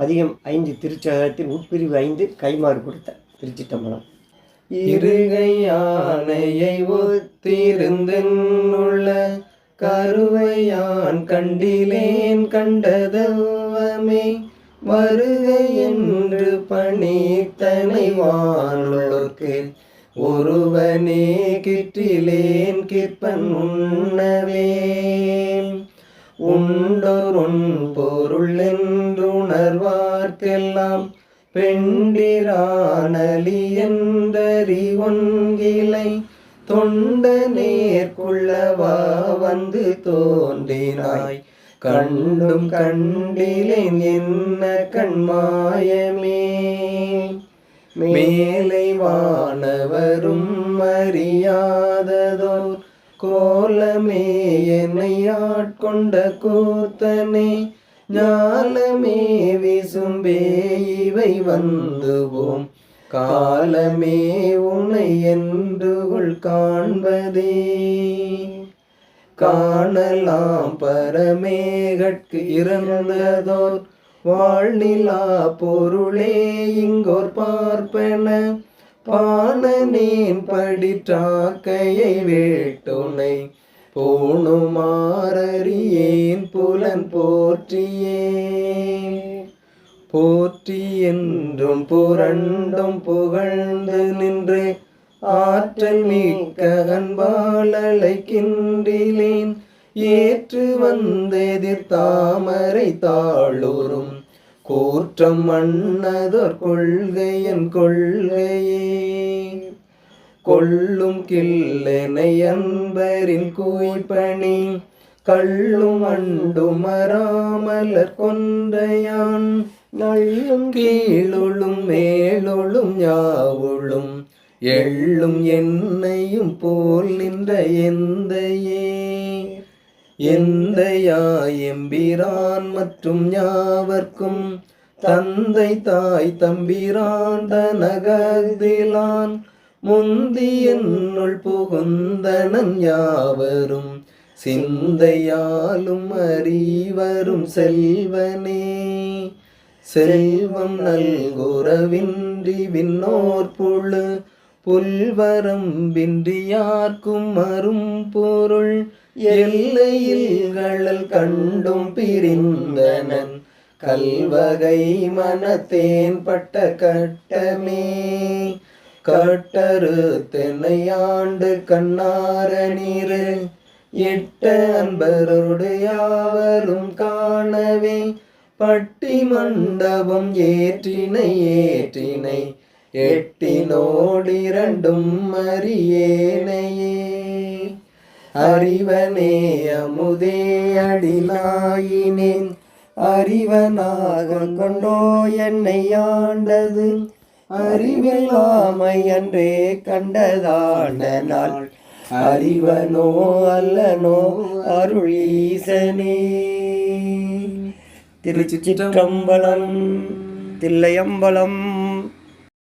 பதிகம் ஐந்து திருச்சகத்தின் உட்பிரிவு ஐந்து கைமாறு கொடுத்த திருச்சிட்டம்பலம் இருகை யானையை ஒத்திருந்தென்னுள்ள கருவையான் கண்டிலேன் கண்டதவமே வருகை என்று பணித்தனை வானோர்க்கு ஒருவனே கிற்றிலேன் கிற்பன் உண்ணவேன். உண்டொருண் பொருள் என்றுணர்வார்க்கெல்லாம் பெண்டிரானலி ஒன்கிலை. தொண்ட நேர்கொள்ளவா வந்து தோன்றினாய். கண்டும் கண்டிலேன் என்ன கண்மாயமே. மேலை வானவரும் கோலமே என்னை ஆட்கொண்ட கூத்தனே ஞாலமே விசும்பே இவை வந்துவோம். காலமே உன்னை என்று உள் காண்பதே. காணலாம் பரமேகட்கு இறந்ததோர் வாழ்நிலா பொருளே இங்கோர் பார்ப்பன. பாணனேன் படிற்றாக்கையை வேட்டுனை போணுமாறியேன் புலன் போற்றியே. போற்றி என்றும் புரண்டும் புகழ்ந்து நின்று ஆற்றல் மிக்க அன்பால் அழைக்கின்றிலேன் ஏற்று வந்தெதிர் தாமரை தாளுறும் கூற்றம் மன்னதோர் கொள்கையன் கொள்கையே. கொள்ளும் கிள்ளனை அன்பரின் கூய்பணி கள்ளும் அண்டும் மராமலர் கொன்றையான். நள்ளும் கீழொழும் மேலொழும் யாவுளும் எள்ளும் என்னையும் போல் நின்ற எந்தையே. எந்த எம்பிரான் மற்றும் யாவர்க்கும் தந்தை தாய் தம்பிரான் தனகதிலான் முந்தி என்னுள் புகுந்தனன் யாவரும் சிந்தையாலும் அறிவரும் செல்வனே. செல்வம் நல்குறவின்றி விண்ணோர் புழு புல்வரம்பின்றி யார்க்கும் அரும் பொருள் எல்லையில்களல் கண்டும் பிரிந்தனன். கல்வகை மனத்தேன் பட்ட கட்டமே. கட்டரு தென்னையாண்டு கண்ணார நீரு. எட்ட அன்பரோடு யாவரும் காணவே. பட்டி மண்டபம் ஏற்றினை ஏற்றினை. எட்டினோடிரண்டும் அறியேனையே அறிவனே அமுதே அடிலாயினேன். அறிவனாக கொண்டோ என்னை ஆண்டது. அறிவில்லாமை அன்றே கண்டதான நாள் அறிவனோ அல்லனோ அருள் ஈசனே. திருச்சிற்றம்பலம் தில்லையம்பலம்